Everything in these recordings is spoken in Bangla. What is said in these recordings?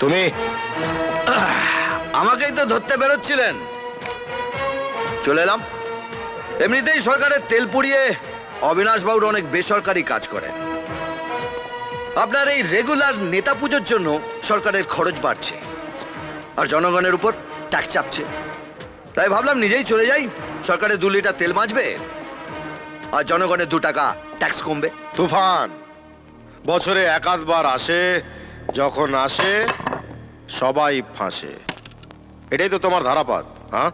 তুমি? আমাকেই তো ধরতে বেরোচ্ছিলেন। চলে এলাম। এমনিতেই সরকারের তেল পুড়িয়ে অবিনাশবাবুর অনেক বেসরকারি কাজ করেন। আপনার এই রেগুলার নেতা পুজোর জন্য সরকারের খরচ বাড়ছে। আর জনগণের উপর ট্যাক্স চাপছে। তাই ভাবলাম নিজেই চলে যাই। সরকারের দু লিটার তেল বাঁচবে আর জনগণের দু টাকা ট্যাক্স কমবে। তুফান, বছরে একাধবার আসে যখন আসে সবাই ফাঁসে। এটাই তো তোমার ধারাপাত হ্যাঁ?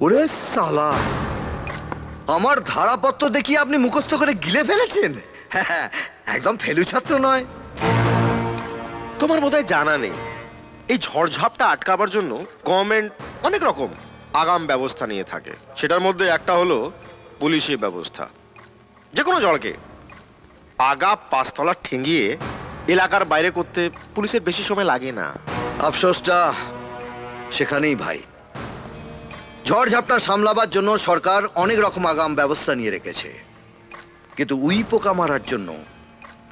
ওরে সালা আমার ধারাপত্র দেখি আপনি মুখস্থ করে গিলে ফেলেছেন? হ্যাঁ, একদম ফেলু ছাত্র নয়। তোমার বোধহয় জানা নেই এই ঝড়ঝাপটা আটকাবার জন্য গভর্নমেন্ট অনেক রকম আগাম ব্যবস্থা নিয়ে থাকে। সেটার মধ্যে একটা হলো পুলিশি ব্যবস্থা। যে কোনো জলকে আগা পাঁচতলা ঠেঙ্গিয়ে এলাকার বাইরে করতে পুলিশের বেশি সময় লাগে না। আফসোসটা সেখানেই ভাই। ঝড় ঝাপটা সামলাবার জন্য সরকার অনেক রকম আগাম ব্যবস্থা নিয়ে রেখেছে। কিন্তু উই পোকা মারার জন্য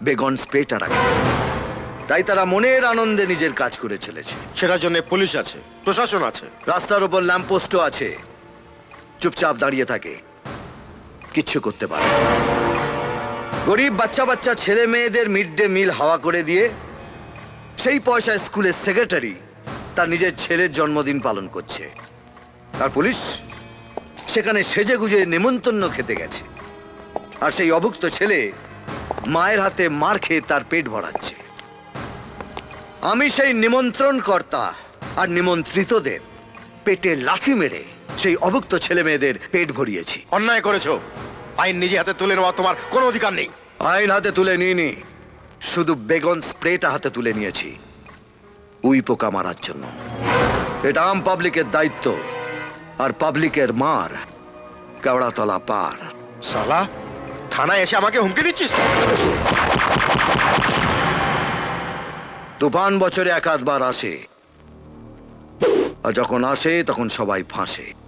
বেগন স্প্রেটা রাখে। তাই তারা মনের আনন্দে নিজের কাজ করে চলেছে। সেটার জন্য পুলিশ আছে প্রশাসন আছে। রাস্তার উপর ল্যাম্পপোস্টও আছে। চুপচাপ দাঁড়িয়ে থাকে। কিচ্ছু করতে পারে। গরিব বাচ্চা বাচ্চা, ছেলে মেয়েদের মিড ডে মিল হাওয়া করে দিয়ে সেই পয়সায় স্কুলের সেক্রেটারি তার নিজের ছেলের জন্মদিন পালন করছে। আর পুলিশ সেখানে সেজে গুজে নেমন্তন্ন খেতে গেছে। আর সেই অভুক্ত ছেলে মায়ের হাতে মার খেয়ে তার পেট ভরাচ্ছে। আমি সেই নিমন্ত্রণ কর্তা আর নিমন্ত্রিতদের পেটে লাথি মেরে সেই অভুক্ত ছেলে মেয়েদের পেট ভরিয়েছি। অন্যায় করেছ। আইন নিজে হাতে তুলে নেওয়া তোমার কোনো অধিকার নেই। আইন হাতে তুলে নিইনি। শুধু বেগন স্প্রেটা হাতে তুলে নিয়েছি। উই পোকা মারার জন্য। এটা আম পাবলিকের দায়িত্ব আর পাবলিকের মার। কেওড়াতলা পার। সালা থানায় এসে আমাকে হুমকি দিচ্ছিস? তুফান বছরে একাধবার আসে। আর যখন আসে তখন সবাই ফাঁসে।